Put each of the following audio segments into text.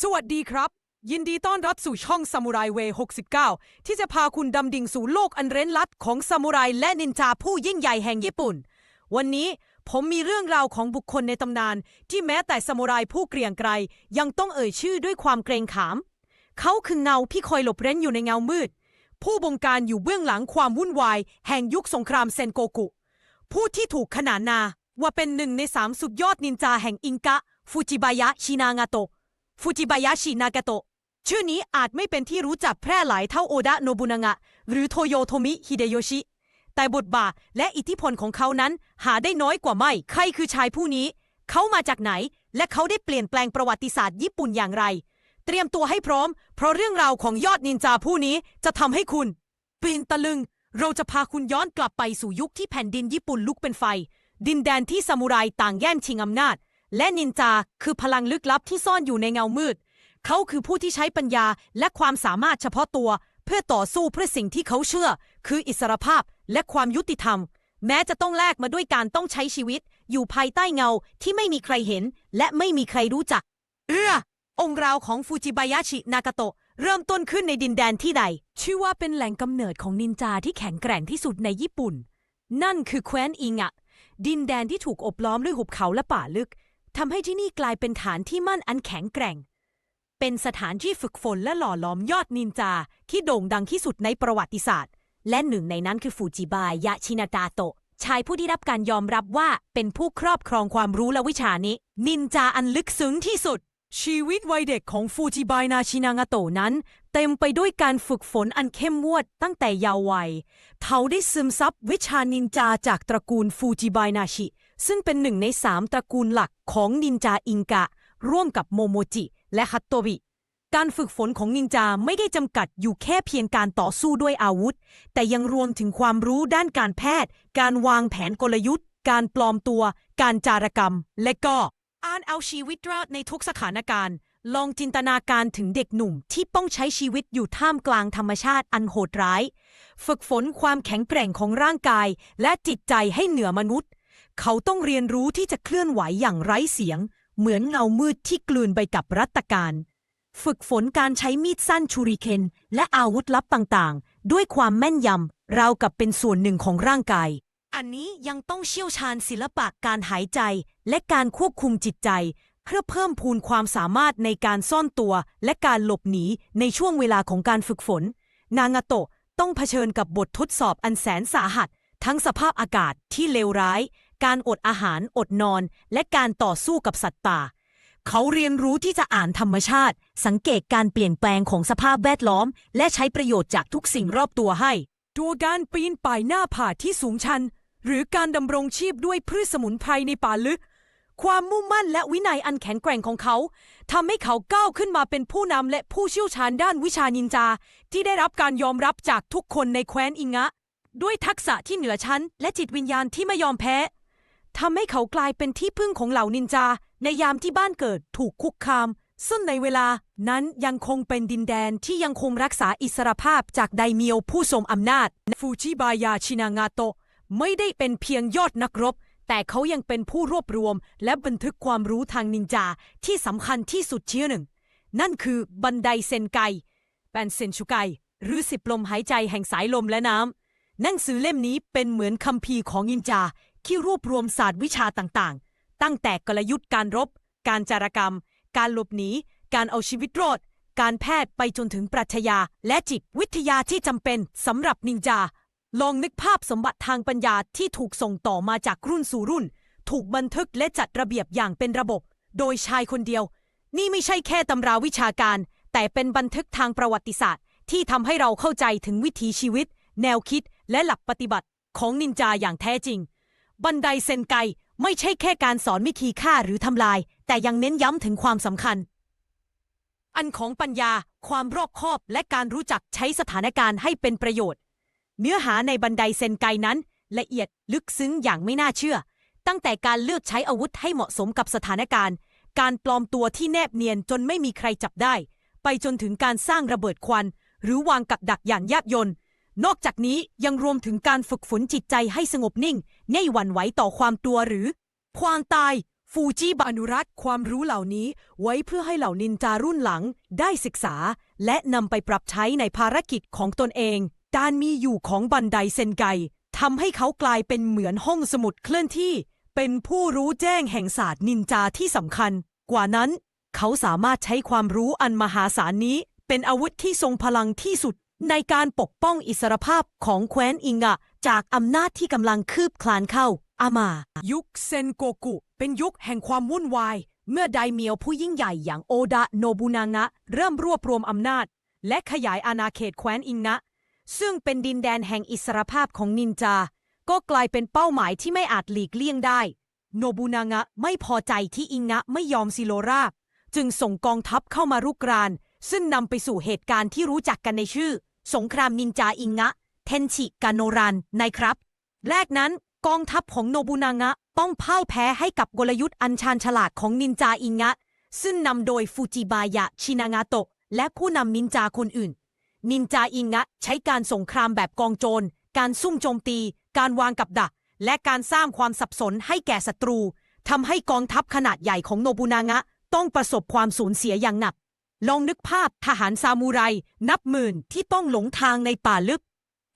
สวัสดีครับ ยินดีต้อนรับสู่ช่องซามูไรเวย์69 ที่จะพาคุณดำดิ่งสู่โลกอันเร้นลัดของซามูไรและนินจาผู้ยิ่งใหญ่แห่งญี่ปุ่น วันนี้ผมมีเรื่องราวของบุคคลในตำนาน ที่แม้แต่ซามูไรผู้เกรียงไกรยังต้องเอ่ยชื่อด้วยความเกรงขาม เขาคือเงาที่คอยหลบเร้นอยู่ในเงามืด ผู้บงการอยู่เบื้องหลังความวุ่นวาย แห่งยุคสงครามเซนโกกุ ผู้ที่ถูกขนานนาว่าเป็นหนึ่งในสามสุดยอดนินจาแห่งอิงกะฟูจิบายะชินางาโตะ ฟูจิบายะชินากาโตะชื่อนี้อาจไม่เป็นที่รู้จักแพร่หลายเท่าโอดะโนบุนางะ หรือโทโยโทมิฮิเดโยชิ แต่บทบาทและอิทธิพลของเขานั้นหาได้น้อยกว่าไม่ ใครคือชายผู้นี้ เขามาจากไหน และเขาได้เปลี่ยนแปลงประวัติศาสตร์ญี่ปุ่นอย่างไร เตรียมตัวให้พร้อม เพราะเรื่องราวของยอดนินจาผู้นี้จะทำให้คุณปีนตะลึง เราจะพาคุณย้อนกลับไปสู่ยุคที่แผ่นดินญี่ปุ่นลุกเป็นไฟ ดินแดนที่ซามูไรต่างแย่งชิงอำนาจ และนินจาคือพลังลึกลับที่ซ่อนอยู่ในเงามืด เขาคือผู้ที่ใช้ปัญญาและความสามารถเฉพาะตัว เพื่อต่อสู้เพื่อสิ่งที่เขาเชื่อ คืออิสรภาพและความยุติธรรม แม้จะต้องแลกมาด้วยการต้องใช้ชีวิต อยู่ภายใต้เงาที่ไม่มีใครเห็น และไม่มีใครรู้จัก เอื้อองค์ราวของฟูจิบายาชินากาโตะเริ่มต้นขึ้นในดินแดนที่ใด ชื่อว่าเป็นแหล่งกำเนิดของนินจาที่แข็งแกร่งที่สุดในญี่ปุ่น นั่นคือแคว้นอิงะ ดินแดนที่ถูกอบล้อมด้วยหุบเขาและป่าลึก ทำให้ที่นี่กลายเป็นฐานที่มั่นอันแข็งแกร่ง เป็นสถานที่ฝึกฝนและหล่อหลอมยอดนินจาที่โด่งดังที่สุดในประวัติศาสตร์ และหนึ่งในนั้นคือฟูจิบายะชินากาโตะชายผู้ที่รับการยอมรับว่าเป็นผู้ครอบครองความรู้และวิชานี้ นินจาอันลึกซึ้งที่สุด ชีวิตวัยเด็กของฟูจิบายนาชินางาโตะนั้น เต็มไปด้วยการฝึกฝนอันเข้มงวดตั้งแต่เยาว์วัย เขาได้ซึมซับวิชานินจาจากตระกูลฟูจิบายนาชิ ซึ่งเป็นหนึ่งในสามตระกูลหลักของนินจาอิงกะ ร่วมกับโมโมจิและฮัตโตบิการฝึกฝนของนินจาไม่ได้จำกัดอยู่แค่เพียงการต่อสู้ด้วยอาวุธ แต่ยังรวมถึงความรู้ด้านการแพทย์ การวางแผนกลยุทธ์ การปลอมตัว การจารกรรม และก็อ่านเอาชีวิตรอดในทุกสถานการณ์ ลองจินตนาการถึงเด็กหนุ่มที่ต้องใช้ชีวิตอยู่ท่ามกลางธรรมชาติอันโหดร้าย ฝึกฝนความแข็งแกร่งของร่างกาย และจิตใจให้เหนือมนุษย์ เขาต้องเรียนรู้ที่จะเคลื่อนไหวอย่างไร้เสียง เหมือนเงามืดที่กลืนไปกับรัตการ ฝึกฝนการใช้มีดสั้นชูริเคนและอาวุธลับต่างๆ ด้วยความแม่นยำราวกับเป็นส่วนหนึ่งของร่างกาย อันนี้ยังต้องเชี่ยวชาญศิลปะการหายใจ และการควบคุมจิตใจ เพื่อเพิ่มพูนความสามารถในการซ่อนตัว และการหลบหนีในช่วงเวลาของการฝึกฝน นางาโตะต้องเผชิญกับบททดสอบอันแสนสาหัส ทั้งสภาพอากาศที่เลวร้าย การอดอาหารอดนอน และการต่อสู้กับสัตว์ป่า เขาเรียนรู้ที่จะอ่านธรรมชาติ สังเกตการเปลี่ยนแปลงของสภาพแวดล้อม และใช้ประโยชน์จากทุกสิ่งรอบตัวให้ตัวการปีนป่ายหน้าผาที่สูงชัน หรือการดำรงชีพด้วยพืชสมุนไพรในป่าลึก ความมุ่งมั่นและวินัยอันแข็งแกร่งของเขาทำให้เขาก้าวขึ้นมาเป็นผู้นำและผู้เชี่ยวชาญด้านวิชานินจา ที่ได้รับการยอมรับจากทุกคนในแคว้นอิงะ ด้วยทักษะที่เหนือชั้นและจิตวิญญาณที่ไม่ยอมแพ้ ทำให้เขากลายเป็นที่พึ่งของเหล่านินจา ในยามที่บ้านเกิดถูกคุกคาม ซึ่งในเวลานั้นยังคงเป็นดินแดนที่ยังคงรักษาอิสรภาพจากไดเมียวผู้ทรงอำนาจ ฟูจิบายาชินางาโตะไม่ได้เป็นเพียงยอดนักรบ แต่เขายังเป็นผู้รวบรวม และบันทึกความรู้ทางนินจาที่สำคัญที่สุดเชื้อหนึ่ง นั่นคือบันไดเซนไกแปนเซนชุไกหรือสิบลมหายใจแห่งสายลมและน้ำหนังสือเล่มนี้เป็นเหมือนคัมภีร์ของนินจา ที่รวบรวมศาสตร์วิชาต่างๆ ตั้งแต่กลยุทธ์การรบ การจารกรรม การหลบหนี การเอาชีวิตรอด การแพทย์ไปจนถึงปรัชญาและจิตวิทยาที่จำเป็นสำหรับนินจา ลองนึกภาพสมบัติทางปัญญาที่ถูกส่งต่อมาจากรุ่นสู่รุ่น ถูกบันทึกและจัดระเบียบอย่างเป็นระบบ โดยชายคนเดียว นี่ไม่ใช่แค่ตำราวิชาการ แต่เป็นบันทึกทางประวัติศาสตร์ ที่ทำให้เราเข้าใจถึงวิถีชีวิต แนวคิดและหลักปฏิบัติของนินจาอย่างแท้จริง บันไดเซนไกไม่ใช่แค่การสอนวิธีฆ่าหรือทำลาย แต่ยังเน้นย้ำถึงความสำคัญ อันของปัญญา ความรอบคอบและการรู้จักใช้สถานการณ์ให้เป็นประโยชน์ เนื้อหาในบันไดเซนไกนั้น ละเอียดลึกซึ้งอย่างไม่น่าเชื่อ ตั้งแต่การเลือกใช้อาวุธให้เหมาะสมกับสถานการณ์ การปลอมตัวที่แนบเนียนจนไม่มีใครจับได้ ไปจนถึงการสร้างระเบิดควัน หรือวางกับดักอย่างแยบยนนอกจากนี้ยังรวมถึงการฝึกฝนจิตใจให้สงบนิ่ง ไม่หวั่นไหวต่อความตัวหรือ ความตาย ฟูจิบอนุรักษ์ความรู้เหล่านี้ไว้เพื่อให้เหล่านินจารุ่นหลังได้ศึกษา และนำไปปรับใช้ในภารกิจของตนเอง การมีอยู่ของบันไดเซนไกทำให้เขากลายเป็นเหมือนห้องสมุดเคลื่อนที่ เป็นผู้รู้แจ้งแห่งศาสตร์นินจาที่สำคัญ กว่านั้น เขาสามารถใช้ความรู้อันมหาศาลนี้ เป็นอาวุธที่ทรงพลังที่สุด ในการปกป้องอิสรภาพของแคว้นอิงะ จากอำนาจที่กำลังคืบคลานเข้า อามา ยุคเซนโกกุ เป็นยุคแห่งความวุ่นวาย เมื่อไดเมียวผู้ยิ่งใหญ่อย่างโอดะโนบุนางะ เริ่มรวบรวมอำนาจ และขยายอาณาเขตแคว้นอิงะ ซึ่งเป็นดินแดนแห่งอิสรภาพของนินจา ก็กลายเป็นเป้าหมายที่ไม่อาจหลีกเลี่ยงได้ โนบุนางะไม่พอใจที่อิงะไม่ยอมซิโลราบจึงส่งกองทัพเข้ามารุกราน ซึ่งนำไปสู่เหตุการณ์ที่รู้จักกันในชื่อ สงครามนินจาอิงะ เทนชิกาโนรันในครับ แรกนั้นกองทัพของโนบุนางะต้องพ่ายแพ้ให้กับกลยุทธ์อันชาญฉลาดของนินจาอิงะ ซึ่งนำโดยฟูจิบายะชินางาโตะ และผู้นำนินจาคนอื่น นินจาอิงะใช้การสงครามแบบกองโจร การซุ่มโจมตี การวางกับดัก และการสร้างความสับสนให้แก่ศัตรูทำให้กองทัพขนาดใหญ่ของโนบุนางะ ต้องประสบความสูญเสียอย่างหนัก ลองนึกภาพทหารซามูไรนับหมื่นที่ต้องหลงทางในป่าลึก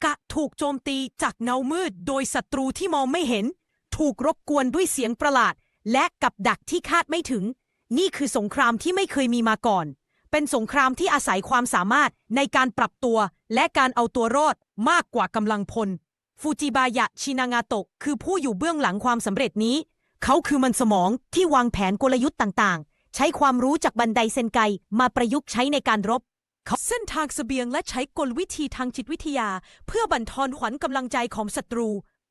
กะถูกโจมตีจากเงามืดโดยศัตรูที่มองไม่เห็น ถูกรบกวนด้วยเสียงประหลาด และกับดักที่คาดไม่ถึง นี่คือสงครามที่ไม่เคยมีมาก่อน เป็นสงครามที่อาศัยความสามารถในการปรับตัวและการเอาตัวรอดมากกว่ากำลังพล ฟูจิบายะชินางาโตะคือผู้อยู่เบื้องหลังความสำเร็จนี้ เขาคือมันสมองที่วางแผนกลยุทธ์ต่างๆ ใช้ความรู้จากบันไดเซนไกมาประยุกต์ใช้ในการรบเขาเส้นทางเสบียงและใช้กลวิธีทางจิตวิทยา เพื่อบั่นทอนขวัญกำลังใจของศัตรู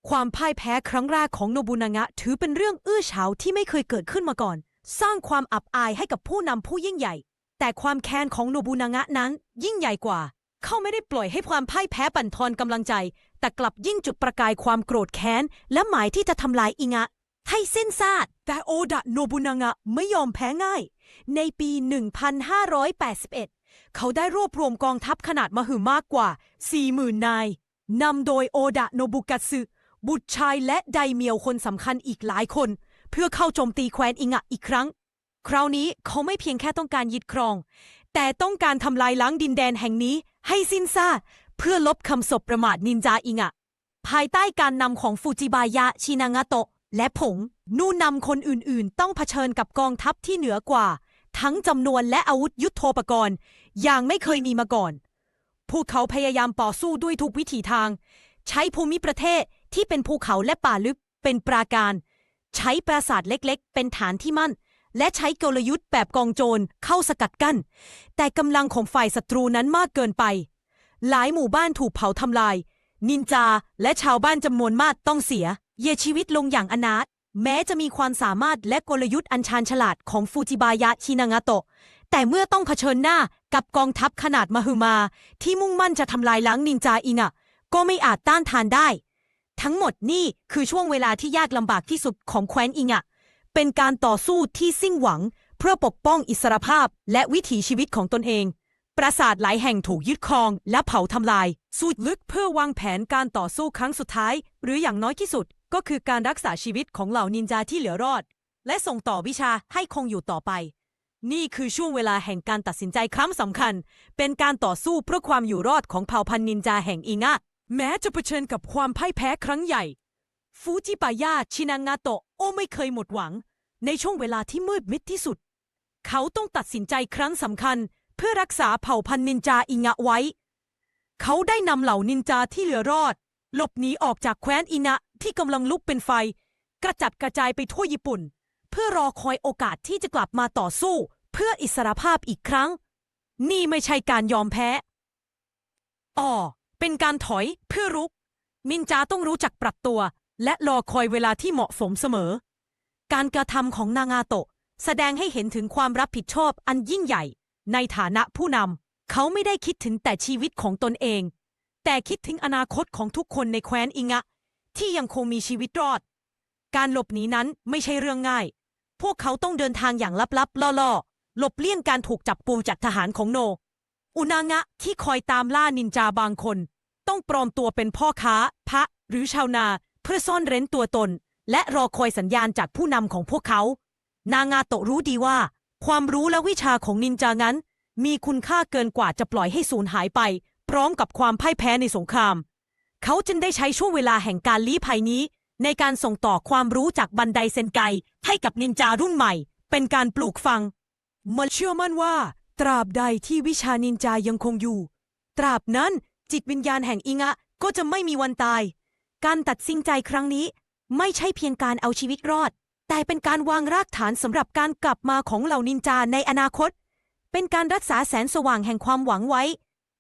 ความพ่ายแพ้ครั้งแรกของโนบุนางะ ถือเป็นเรื่องอื้อฉาวที่ไม่เคยเกิดขึ้นมาก่อน สร้างความอับอายให้กับผู้นำผู้ยิ่งใหญ่ แต่ความแค้นของโนบุนางะนั้นยิ่งใหญ่กว่า เขาไม่ได้ปล่อยให้ความพ่ายแพ้บั่นทอนกำลังใจ แต่กลับยิ่งจุดประกายความโกรธแค้นและหมายที่จะทำลายอิงะ ให้สิ้นซากแต่โอดะโนบุนางะไม่ยอมแพ้ง่าย ในปี 1581 เขาได้รวบรวมกองทัพขนาดมหึมากกว่า 40,000 นาย นำโดยโอดะโนบุกัตสึบุตรชายและไดเมียวคนสำคัญอีกหลายคน เพื่อเข้าโจมตีแคว้นอิงะอีกครั้ง คราวนี้เขาไม่เพียงแค่ต้องการยึดครอง แต่ต้องการทำลายล้างดินแดนแห่งนี้ให้สิ้นซาเพื่อลบคำสบประมาทนินจาอิงะ ภายใต้การนำของฟูจิบายะชินางาโตะ และผงนู่นนำคนอื่นๆ ต้องเผชิญกับกองทัพที่เหนือกว่า ทั้งจำนวนและอาวุธยุโทโธปกรณ์อย่างไม่เคยมีมาก่อน พวกเขาพยายามต่อสู้ด้วยทุกวิถีทาง ใช้ภูมิประเทศที่เป็นภูเขาและป่าลึกเป็นปราการ ใช้ปราสาทเล็กๆ เป็นฐานที่มั่น และใช้กลยุทธ์แบบกองโจรเข้าสกัดกั้น แต่กำลังของฝ่ายศัตรูนั้นมากเกินไป หลายหมู่บ้านถูกเผาทำลาย นินจาและชาวบ้านจำนวนมากต้องเสีย เยียชีวิตลงอย่างอนาถแม้จะมีความสามารถและกลยุทธ์อันชาญฉลาดของฟูจิบายะชินางาโตะ แต่เมื่อต้องเผชิญหน้ากับกองทัพขนาดมหึมา ที่มุ่งมั่นจะทำลายล้างนินจาอิงะ ก็ไม่อาจต้านทานได้ ทั้งหมดนี่คือช่วงเวลาที่ยากลำบากที่สุดของแคว้นอิงะ เป็นการต่อสู้ที่สิ้นหวัง เพื่อปกป้องอิสรภาพและวิถีชีวิตของตนเอง ปราสาทหลายแห่งถูกยึดครองและเผาทำลาย สู้ลึกเพื่อวางแผนการต่อสู้ครั้งสุดท้าย หรืออย่างน้อยที่สุด ก็คือการรักษาชีวิตของเหล่านินจาที่เหลือรอด และส่งต่อวิชาให้คงอยู่ต่อไป นี่คือช่วงเวลาแห่งการตัดสินใจครั้งสำคัญ เป็นการต่อสู้เพื่อความอยู่รอดของเผ่าพันธุ์นินจาแห่งอิงะแม้จะเผชิญกับความพ่ายแพ้ครั้งใหญ่ ฟูจิปายะชินางาโตะโอไม่เคยหมดหวัง ในช่วงเวลาที่มืดมิดที่สุด เขาต้องตัดสินใจครั้งสำคัญ เพื่อรักษาเผ่าพันธุ์นินจาอิงะไว้ เขาได้นำเหล่านินจาที่เหลือรอด หลบหนีออกจากแคว้นอินะ ที่กำลังลุกเป็นไฟ กระจัดกระจายไปทั่วญี่ปุ่น เพื่อรอคอยโอกาสที่จะกลับมาต่อสู้ เพื่ออิสรภาพอีกครั้ง นี่ไม่ใช่การยอมแพ้อ๋อเป็นการถอยเพื่อรุกนินจาต้องรู้จักปรับตัว และรอคอยเวลาที่เหมาะสมเสมอ การกระทำของนางาโตะ แสดงให้เห็นถึงความรับผิดชอบอันยิ่งใหญ่ ในฐานะผู้นำเขาไม่ได้คิดถึงแต่ชีวิตของตนเอง แต่คิดถึงอนาคตของทุกคนในแคว้นอิงะ ที่ยังคงมีชีวิตรอด การหลบหนีนั้นไม่ใช่เรื่องง่าย พวกเขาต้องเดินทางอย่างลับๆ ล่อๆ หลบเลี่ยงการถูกจับปูจากทหารของโน อุนางะที่คอยตามล่านินจาบางคน ต้องปลอมตัวเป็นพ่อค้า พระ หรือชาวนา เพื่อซ่อนเร้นตัวตน และรอคอยสัญญาณจากผู้นำของพวกเขา นางาโตะรู้ดีว่า ความรู้และวิชาของนินจานั้น มีคุณค่าเกินกว่าจะปล่อยให้สูญหายไป พร้อมกับความพ่ายแพ้ในสงคราม เขาจึงได้ใช้ช่วงเวลาแห่งการลี้ภัยนี้ ในการส่งต่อความรู้จากบันไดเซนไกให้กับนินจารุ่นใหม่ เป็นการปลูกฝังมันเชื่อมั่นว่า ตราบใดที่วิชานินจายังคงอยู่ ตราบนั้นจิตวิญญาณแห่งอิงะก็จะไม่มีวันตาย การตัดสินใจครั้งนี้ ไม่ใช่เพียงการเอาชีวิตรอด แต่เป็นการวางรากฐานสำหรับการกลับมาของเหล่านินจาในอนาคต เป็นการรักษาแสงสว่างแห่งความหวังไว้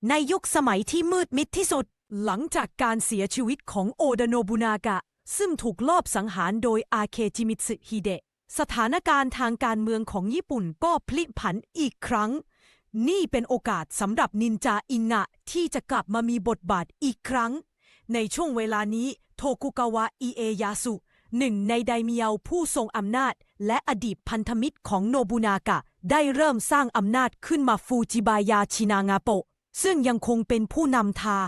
ในยุคสมัยที่มืดมิดที่สุด หลังจากการเสียชีวิตของโอดาโนบุนากะ ซึ่งถูกลอบสังหารโดยอาเคจิมิตสึฮิเดะ สถานการณ์ทางการเมืองของญี่ปุ่นก็พลิกผันอีกครั้ง นี่เป็นโอกาสสำหรับนินจาอิงะที่จะกลับมามีบทบาทอีกครั้ง ในช่วงเวลานี้โทกุกาวะอิเอยาสุหนึ่งในไดเมียวผู้ทรงอำนาจ และอดีตพันธมิตรของโนบุนากะ ได้เริ่มสร้างอำนาจขึ้นมาฟูจิบายาชินางาโปะซึ่งยังคงเป็นผู้นำทา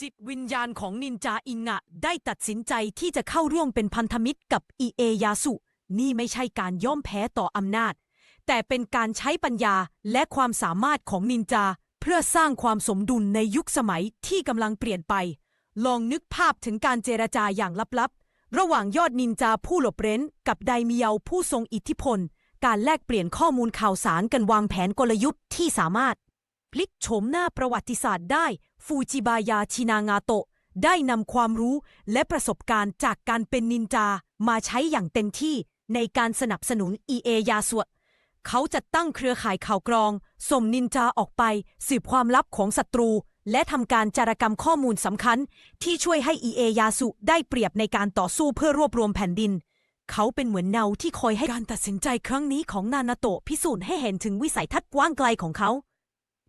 จิตวิญญาณของนินจาอิงะได้ตัดสินใจที่จะเข้าร่วมเป็นพันธมิตรกับอิเอยาสุ นี่ไม่ใช่การย่อมแพ้ต่ออำนาจ แต่เป็นการใช้ปัญญาและความสามารถของนินจา เพื่อสร้างความสมดุลในยุคสมัยที่กำลังเปลี่ยนไป ลองนึกภาพถึงการเจรจาอย่างลับๆ ระหว่างยอดนินจาผู้หลบเร้น กับไดเมียวผู้ทรงอิทธิพล การแลกเปลี่ยนข้อมูลข่าวสารกันวางแผนกลยุทธ์ที่สามารถพลิกโฉมหน้าประวัติศาสตร์ได้ ฟูจิบายาชินางาโตะได้นำความรู้และประสบการณ์จากการเป็นนินจามาใช้อย่างเต็มที่ในการสนับสนุนอีเอยาสวะเขาจัดตั้งเครือข่ายข่าวกรอง ส่งนินจาออกไป สืบความลับของศัตรู และทำการจารกรรมข้อมูลสำคัญ ที่ช่วยให้อีเอยาสุได้เปรียบในการต่อสู้เพื่อรวบรวมแผ่นดิน เขาเป็นเหมือนเนาที่คอยให้การตัดสินใจครั้งนี้ของนานาโตะพิสูจน์ให้เห็นถึงวิสัยทัศน์กว้างไกลของเขา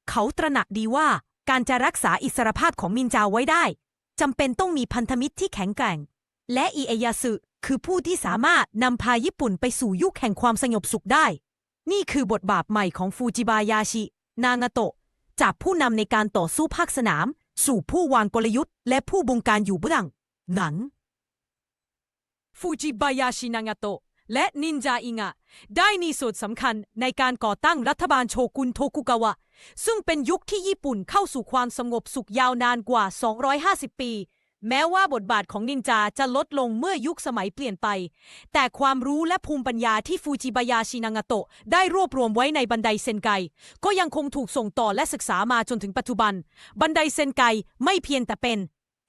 เขาตระหนักดีว่า การจะรักษาอิสรภาพของมินจาไว้ได้จำเป็นต้องมีพันธมิตรที่แข็งแกร่ง และอิเอยาสึคือผู้ที่สามารถนำพาญี่ปุ่นไปสู่ยุคแห่งความสงบสุขได้ นี่คือบทบาทใหม่ของฟูจิบายาชิ นางาโตะ จากผู้นำในการต่อสู้ภาคสนาม สู่ผู้วางกลยุทธ์ และผู้บงการอยู่เบื้องหลังฟูจิบายาชินางาโตะและนินจาอิงะ ได้มีส่วนสำคัญในการก่อตั้งรัฐบาลโชกุนโทคุกาวะ ซึ่งเป็นยุคที่ญี่ปุ่นเข้าสู่ความสงบสุขยาวนานกว่า 250 ปี แม้ว่าบทบาทของนินจาจะลดลงเมื่อยุคสมัยเปลี่ยนไป แต่ความรู้และภูมิปัญญาที่ฟูจิบายาชินางาโตะได้รวบรวมไว้ในบันไดเซนไก ก็ยังคงถูกส่งต่อและศึกษามาจนถึงปัจจุบัน บันไดเซนไกไม่เพียงแต่เป็น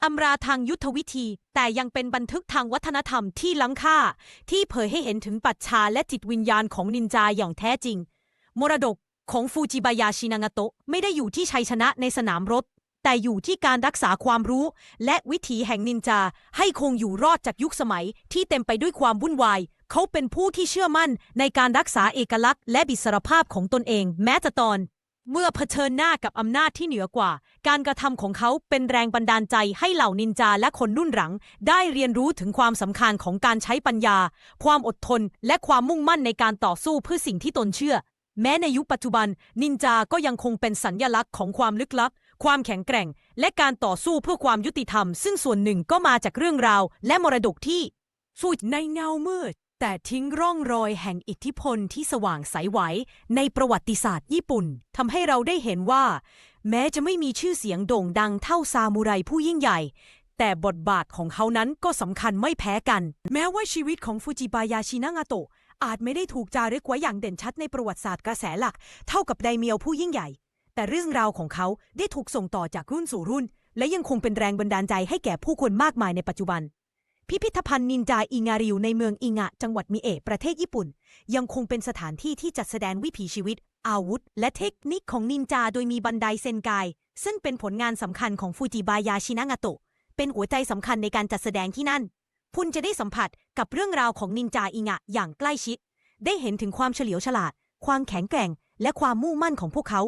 อำราทางยุทธวิธี แต่ยังเป็นบันทึกทางวัฒนธรรมที่ล้ำค่า ที่เผยให้เห็นถึงปัจฉาและจิตวิญญาณของนินจาอย่างแท้จริง มรดก ของฟูจิบายาชินางโตะไม่ได้อยู่ที่ชัยชนะในสนามรบ แต่อยู่ที่การรักษาความรู้ และวิถีแห่งนินจาให้คงอยู่รอดจากยุคสมัยที่เต็มไปด้วยความวุ่นวาย เขาเป็นผู้ที่เชื่อมั่นในการรักษาเอกลักษณ์และบิสรภาพของตนเอง แม้แต่ตอน เมื่อเผชิญหน้ากับอำนาจที่เหนือกว่า การกระทำของเขาเป็นแรงบันดาลใจให้เหล่านินจาและคนรุ่นหลัง ได้เรียนรู้ถึงความสำคัญของการใช้ปัญญา ความอดทน และความมุ่งมั่นในการต่อสู้เพื่อสิ่งที่ตนเชื่อ แม้ในยุคปัจจุบัน นินจาก็ยังคงเป็นสัญญลักษณ์ของความลึกลับ ความแข็งแกร่ง และการต่อสู้เพื่อความยุติธรรม ซึ่งส่วนหนึ่งก็มาจากเรื่องราว และมรดกที่ฟูดในเงามืด แต่ทิ้งร่องรอยแห่งอิทธิพลที่สว่างใสไหว ในประวัติศาสตร์ญี่ปุ่นทำให้เราได้เห็นว่า แม้จะไม่มีชื่อเสียงโด่งดังเท่าซามูไรผู้ยิ่งใหญ่แต่บทบาทของเขานั้นก็สำคัญไม่แพ้กัน แม้ว่าชีวิตของฟูจิบายาชินางาโตะ อาจไม่ได้ถูกจารึกไว้อย่างเด่นชัดในประวัติศาสตร์กระแสหลัก เท่ากับไดเมียวผู้ยิ่งใหญ่ แต่เรื่องราวของเขาได้ถูกส่งต่อจากรุ่นสู่รุ่น และยังคงเป็นแรงบันดาลใจให้แก่ผู้คนมากมายในปัจจุบัน พิพิธภัณฑ์นินจาอิงาริวในเมืองอิงะ จังหวัดมิเอะประเทศญี่ปุ่น ยังคงเป็นสถานที่ที่จัดแสดงวิถีชีวิต อาวุธ และเทคนิคของนินจาโดยมีบันไดเซนไกซึ่งเป็นผลงานสำคัญของฟูจิบายาชินางาโตะเป็นหัวใจสำคัญในการจัดแสดงที่นั่น คุณจะได้สัมผัสกับเรื่องราวของนินจาอิงะอย่างใกล้ชิด ได้เห็นถึงความเฉลียวฉลาด ความแข็งแกร่ง และความมุ่งมั่นของพวกเขา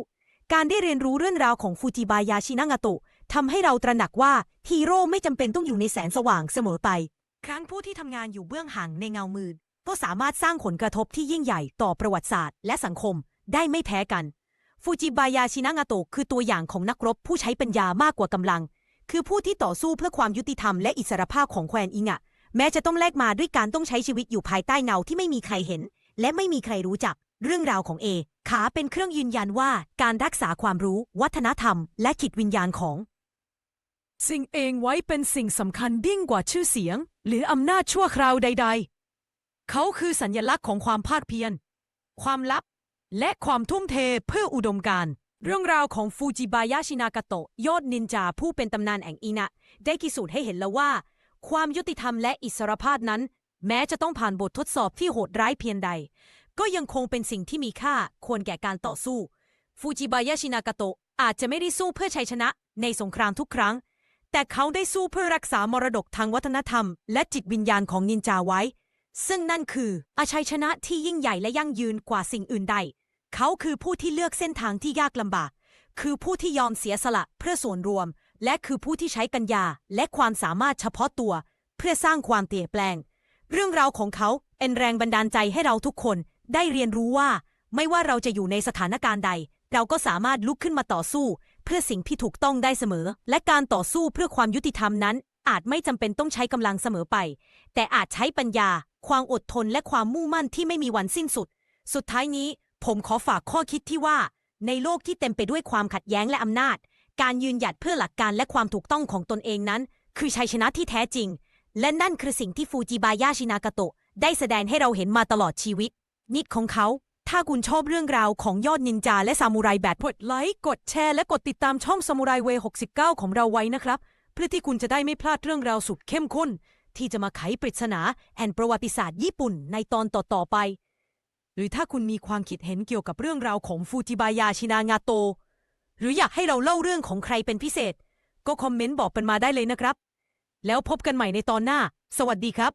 การได้เรียนรู้เรื่องราวของฟูจิบายาชินางาโตะทำให้เราตระหนักว่าฮีโร่ไม่จำเป็นต้องอยู่ในแสงสว่างเสมอไป ครั้งผู้ที่ทำงานอยู่เบื้องหลังในเงามืดก็สามารถสร้างผลกระทบที่ยิ่งใหญ่ต่อประวัติศาสตร์ และสังคมได้ไม่แพ้กัน ฟูจิบายาชินางาโตะคือตัวอย่างของนักรบผู้ใช้ปัญญามากกว่ากำลัง คือผู้ที่ต่อสู้เพื่อความยุติธรรมและอิสรภาพของแควนอิงะ แม้จะต้องแลกมาด้วยการต้องใช้ชีวิตอยู่ภายใต้เงาที่ไม่มีใครเห็น และไม่มีใครรู้จัก เรื่องราวของเอ ขาเป็นเครื่องยืนยันว่าการรักษาความรู้ วัฒนธรรม และจิตวิญญาณของ สิ่งเองไว้เป็นสิ่งสำคัญยิ่งกว่าชื่อเสียง หรืออำนาจชั่วคราวใด ๆ เขาคือสัญลักษณ์ของความภาคเพียรความลับ และความทุ่มเทเพื่ออุดมการณ์เรื่องราวของฟูจิบายะชินากาโตะยอดนินจาผู้เป็นตำนานแห่งอินะ ได้พิสูจน์ให้เห็นแล้วว่า ความยุติธรรมและอิสรภาพนั้น แม้จะต้องผ่านบททดสอบที่โหดร้ายเพียงใด ก็ยังคงเป็นสิ่งที่มีค่าควรแก่การต่อสู้ ฟูจิบายะชินากาโตะอาจจะไม่ได้สู้เพื่อชัยชนะในสงครามทุกครั้ง แต่เขาได้สู้เพื่อรักษามรดกทางวัฒนธรรม และจิตวิญญาณของนินจาไว้ ซึ่งนั่นคืออาชัยชนะที่ยิ่งใหญ่และยั่งยืนกว่าสิ่งอื่นใด เขาคือผู้ที่เลือกเส้นทางที่ยากลำบาก คือผู้ที่ยอมเสียสละเพื่อส่วนรวม และคือผู้ที่ใช้ปัญญาและความสามารถเฉพาะตัว เพื่อสร้างความเปลี่ยนแปลง เรื่องราวของเขาเป็นแรงบันดาลใจให้เราทุกคนได้เรียนรู้ว่า ไม่ว่าเราจะอยู่ในสถานการณ์ใด เราก็สามารถลุกขึ้นมาต่อสู้ เพื่อสิ่งที่ถูกต้องได้เสมอ และการต่อสู้เพื่อความยุติธรรมนั้น อาจไม่จำเป็นต้องใช้กำลังเสมอไป แต่อาจใช้ปัญญา ความอดทนและความมุ่งมั่นที่ไม่มีวันสิ้นสุด สุดท้ายนี้ ผมขอฝากข้อคิดที่ว่า ในโลกที่เต็มไปด้วยความขัดแย้งและอำนาจ การยืนหยัดเพื่อหลักการและความถูกต้องของตนเองนั้น คือชัยชนะที่แท้จริง และนั่นคือสิ่งที่ฟูจิบายาชินากาโตะได้แสดงให้เราเห็นมาตลอดชีวิต นิดของเขา ถ้าคุณชอบเรื่องราวของยอดนินจาและซามูไรแบบกดไลค์กดแชร์และกดติดตามช่องซามูไรเว69 ของเราไว้นะครับ เพื่อที่คุณจะได้ไม่พลาดเรื่องราวสุดเข้มข้น ที่จะมาไขปริศนาแห่งประวัติศาสตร์ญี่ปุ่นในตอนต่อๆไป หรือถ้าคุณมีความคิดเห็นเกี่ยวกับเรื่องราวของฟูจิบายาชินางาโตห รืออยากให้เราเล่าเรื่องของใครเป็นพิเศษ ก็คอมเมนต์บอกกันมาได้เลยนะครับ แล้วพบกันใหม่ในตอนหน้า สวัสดีครับ